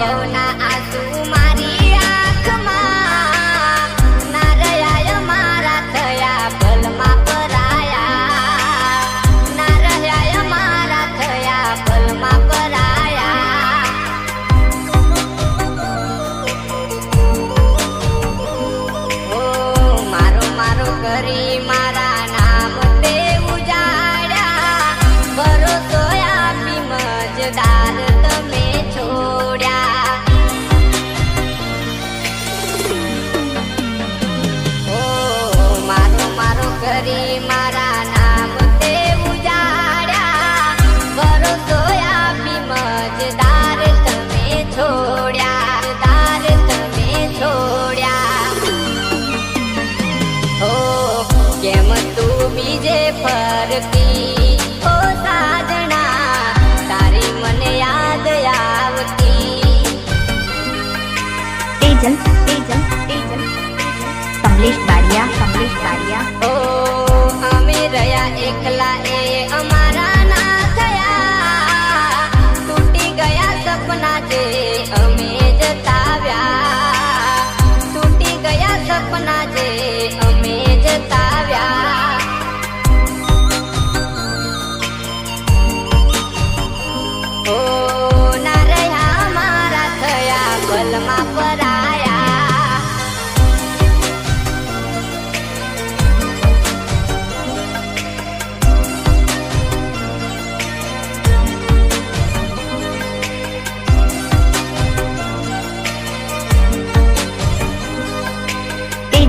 Luna કરી મારા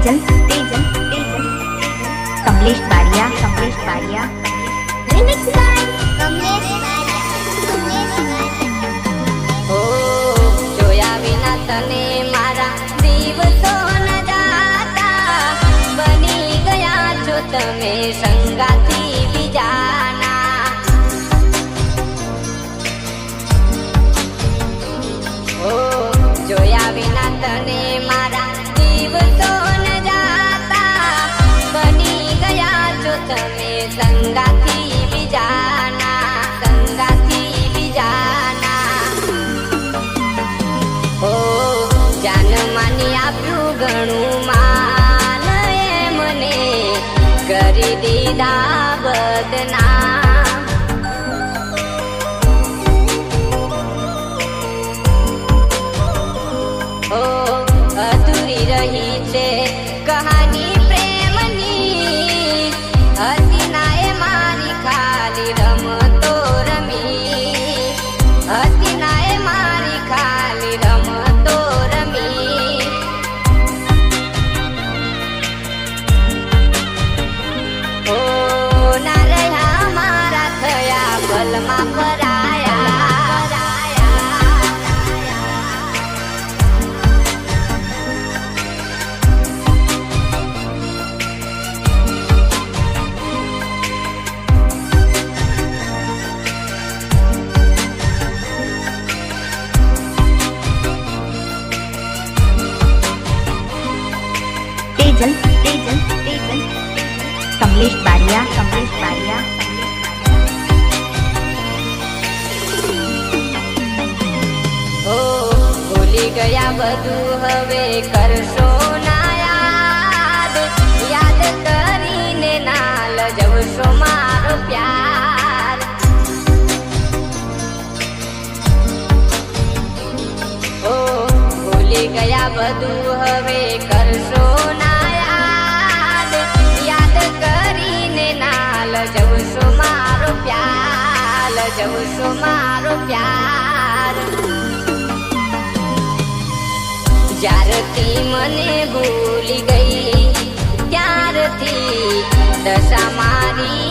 Tejal Tejal Tejal Kamlesh Bariya Kamlesh Bariya remix જોયા વિના તને મારા દિવસો બની ગયા છો તમે સંગાત ઘણું માન મને કરી દીધા બદના. કમલેશ બારિયા કમલેશ બારિયા ઓ, ભૂલી ગયા બધું હવે કરશો કરીને ના લજવશો મારો પ્યાર. ઓ, ભૂલી ગયા બધું હવે કરશો ના ચાલો જવું છું મારો પ્યાર. જ્યારથી મને ભૂલી ગઈ ત્યારથી દશા મારી